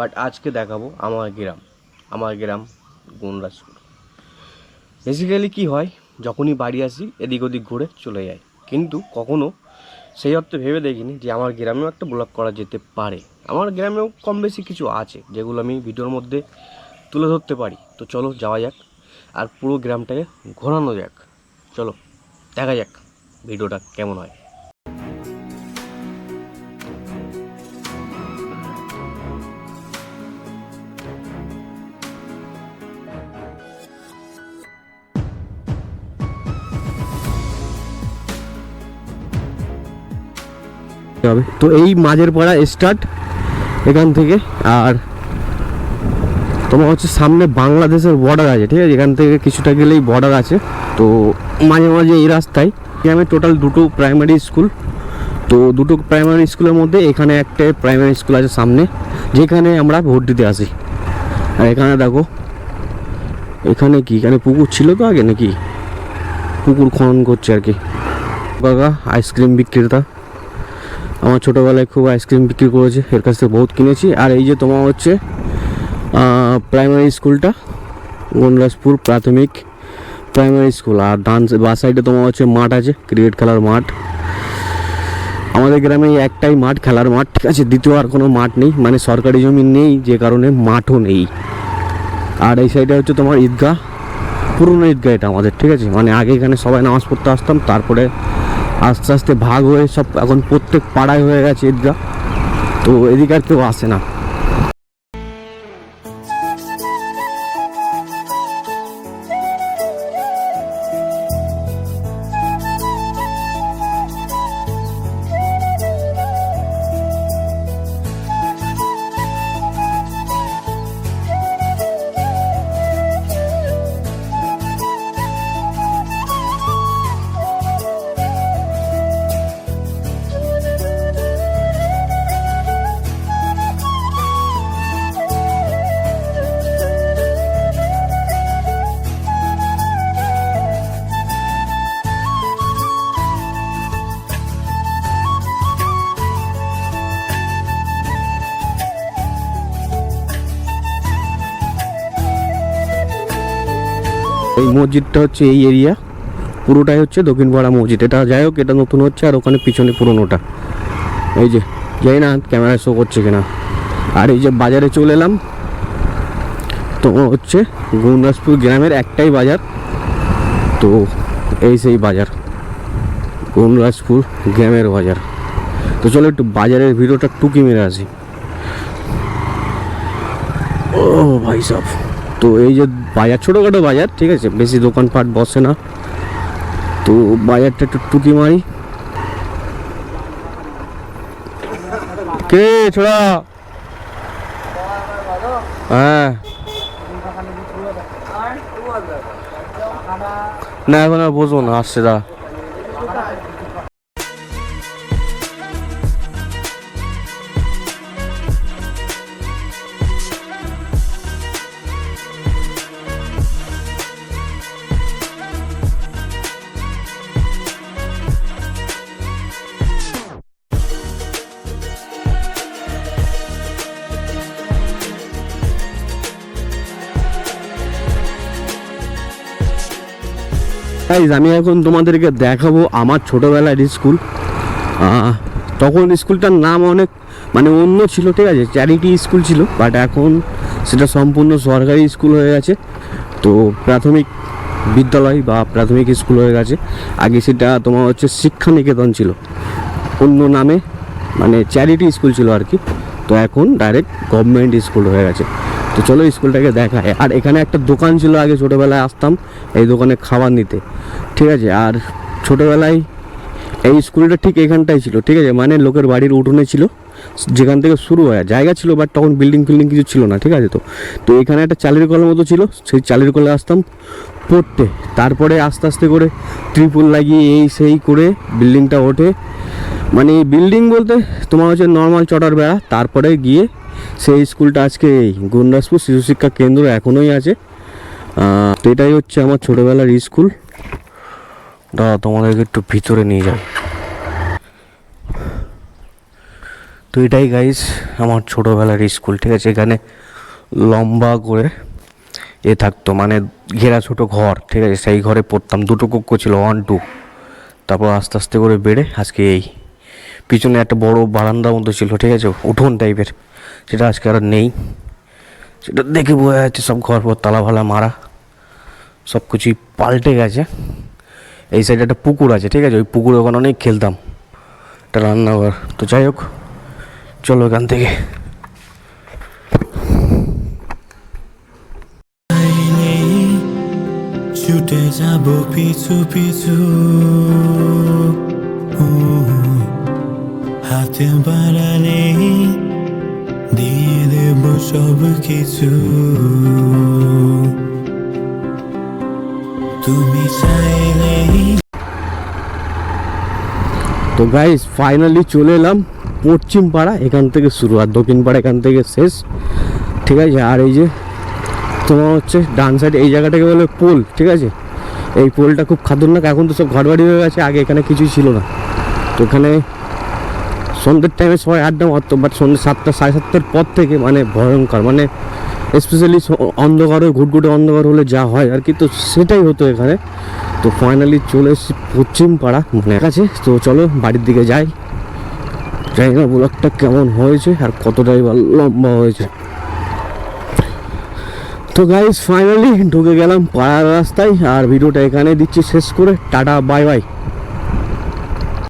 But আজকে দেখাবো আমার গ্রাম আমার গ্রাম গুনরাজপুর বেসিক্যালি কি হয়, যখনই বাড়ি আসি, এদিক ওদিক ঘুরে চলে যাই। কিন্তু কখনো সেই অর্থে ভেবে দেখিনি যে আমার গ্রামেও একটা ব্লগ করা যেতে পারে। আমার গ্রামেও কম বেশি কিছু আছে, যেগুলো আমি ভিডিওর মধ্যে তুলে ধরতে পারি। তো চলো যাওয়া যাক, আর পুরো গ্রামটাকে ঘোরানো যাক। চলো, দেখা যাক ভিডিওটা কেমন হয়। হবে। তো এই মাঝের পাড়া স্টার্ট এখান থেকে। আর তোমার হচ্ছে সামনে বাংলাদেশের বর্ডার আছে, ঠিক আছে? এখান থেকে কিছুটা গেলেই বর্ডার আছে। তো মাঝে মাঝে এই রাস্তায় আমি টোটাল দুটো প্রাইমারি স্কুল তো দুটো প্রাইমারি স্কুলের মধ্যে এখানে একটা প্রাইমারি স্কুল আছে সামনে, যেখানে আমরা ভোট দিতে আসি। আর এখানে দেখো, এখানে কি? এখানে পুকুর ছিল তো আগে নাকি? পুকুর খনন করছে আর কি। কাকা আইসক্রিম বিক্রেতা। আমার ছোটোবেলায় খুব আইসক্রিম বিক্রি করেছে, এর কাছ থেকে বহুত কিনেছি। আর এই যে তোমার হচ্ছে প্রাইমারি স্কুলটা গনরাজপুর প্রাথমিক প্রাইমারি স্কুল আর ডান বা সাইডে তোমার হচ্ছে মাঠ আছে ক্রিকেট খেলার মাঠ। আমাদের গ্রামে একটাই মাঠ, খেলার মাঠ। ঠিক আছে, দ্বিতীয় আর কোনো মাঠ নেই মানে সরকারি জমি নেই, যে কারণে মাঠও নেই। আর এই সাইডে হচ্ছে তোমার ঈদগাহ, পুরনো ঈদগাহ এটা আমাদের, ঠিক আছে? মানে আগে এখানে সবাই নামাজ পড়তে আসতাম, তারপরে আস্তে আস্তে ভাগ হয়ে সব এখন প্রত্যেক পাড়ায় হয়ে গেছে ঈদগাহ তো এদিকে আর কেউ আসে না। এই মসজিদটা হচ্ছে এই এরিয়া। পুরোটাই হচ্ছে দক্ষিণপাড়া মসজিদ। এটা যাই হোক, এটা নতুন হচ্ছে আর ওখানে পিছনে পুরোনোটা। এই যে যাই না ক্যামেরায় শো করছে কিনা। আর এই যে বাজারে চলে এলাম। তো হচ্ছে গুনরাজপুর গ্রামের একটাই বাজার। তো এই সেই বাজার গুনরাজপুর গ্রামের বাজার। তো চলো একটু বাজারের ভিডিওটা টুকি মেরে আসি। ও ভাই সাহ তো এই যে বাজার, ছোটোখাটো বাজার, ঠিক আছে? বেশি দোকানপাট বসে না। তো বাজারটা একটু টুকি মারি। কে ছোড়া? হ্যাঁ। না, এখন আর বসবো না, আসছে দা গাইজ আমি এখন তোমাদেরকে দেখাবো আমার ছোটোবেলার স্কুল তখন স্কুলটার নাম অনেক মানে অন্য ছিল, ঠিক আছে? চ্যারিটি স্কুল ছিল বাট এখন সেটা সম্পূর্ণ সরকারি স্কুল হয়ে গেছে। তো প্রাথমিক বিদ্যালয় বা প্রাথমিক স্কুল হয়ে গেছে। আগে সেটা তোমার হচ্ছে শিক্ষা নিকেতন ছিল। অন্য নামে মানে চ্যারিটি স্কুল ছিল আর কি। তো এখন ডাইরেক্ট গভর্নমেন্ট স্কুল হয়ে গেছে। তো চলো স্কুলটাকে দেখায় আর এখানে একটা দোকান ছিল, আগে ছোটোবেলায় আসতাম এই দোকানে খাবার নিতে। ঠিক আছে? আর ছোটোবেলায় এই স্কুলটা ঠিক এখানটাই ছিল, ঠিক আছে? মানে লোকের বাড়ির উঠোনে ছিল। যেখান থেকে শুরু হয়। জায়গা ছিল বাট তখন বিল্ডিং ফিল্ডিং কিছু ছিল না, ঠিক আছে তো? তো এখানে একটা চালের কলের মতো ছিল। সেই চালের কলে আসতাম। পড়তে। তারপরে আস্তে আস্তে করে ত্রিপুল লাগিয়ে এই সেই করে বিল্ডিংটা ওঠে। মানে বিল্ডিং বলতে তোমার হচ্ছে নর্মাল চটার বেড়া। তারপরে গিয়ে সেই স্কুলটা আজকে এই গুন্ডাসপুর শিশু শিক্ষা কেন্দ্র এখনোই আছে। তো এটাই হচ্ছে আমার ছোটোবেলার স্কুল। দাদা তোমাদেরকে একটু ভিতরে নিয়ে যাই। তো এটাই গাইস আমার ছোটোবেলার স্কুল, ঠিক আছে? এখানে লম্বা করে এ থাকতো মানে ঘেরা ছোটো ঘর, ঠিক আছে? সেই ঘরে পড়তাম, দুটো কক্ষ ছিল ওয়ান টু তারপর আস্তে আস্তে করে বেড়ে আজকে এই। পিছনে একটা বড় বারান্দা মতো ছিল, ঠিক আছে? উঠোন টাইপের সেটা আজকে আর নেই। সেটা দেখে বোঝা যাচ্ছে সব ঘর পর তালা ভালা মারা। সব কিছুই পাল্টে গেছে। এই সাইডে একটা পুকুর আছে, ঠিক আছে? ওই পুকুরে ওখানে অনেক খেলতাম। একটা রান্নাঘর। তো যাই হোক, চলো এখান থেকে। ছুটে যাব পিছু পিছু। হাতে বাড়ালে দিয়ে দেব সব কিছু। তুমি চাইলেই তো গাইস ফাইনালি চলে এলাম পশ্চিম পাড়া এখান থেকে শুরু, আর দক্ষিণ পাড়া এখান থেকে শেষ। ঠিক আছে, আর এই যে তোমার হচ্ছে ডান সাইড এই জায়গাটাকে বলে পোল, ঠিক আছে? এই পোলটা খুব খাতরনাক এখন তো সব ঘরবাড়ি হয়ে গেছে, আগে এখানে কিছুই ছিল না। তো এখানে সন্ধ্যের টাইমে সবাই আড্ডা মারতো বাট সন্ধ্যে সাতটা, সাড়ে সাতটার পর থেকে মানে ভয়ঙ্কর মানে স্পেশালি অন্ধকার ঘুটঘুটে অন্ধকার হলে যা হয়, আর কি, তো সেটাই হতো এখানে। তো ফাইনালি চলে এসেছি পশ্চিম পাড়া মানে কাছে তো চলো বাড়ির দিকে যাই। জানি না ব্লগটা কেমন হয়েছে, আর কতটাই লম্বা হয়েছে। তো গাইজ ফাইনালি ঢুকে গেলাম পাড়ার রাস্তায় আর ভিডিওটা এখানে দিচ্ছি শেষ করে। Tata bye bye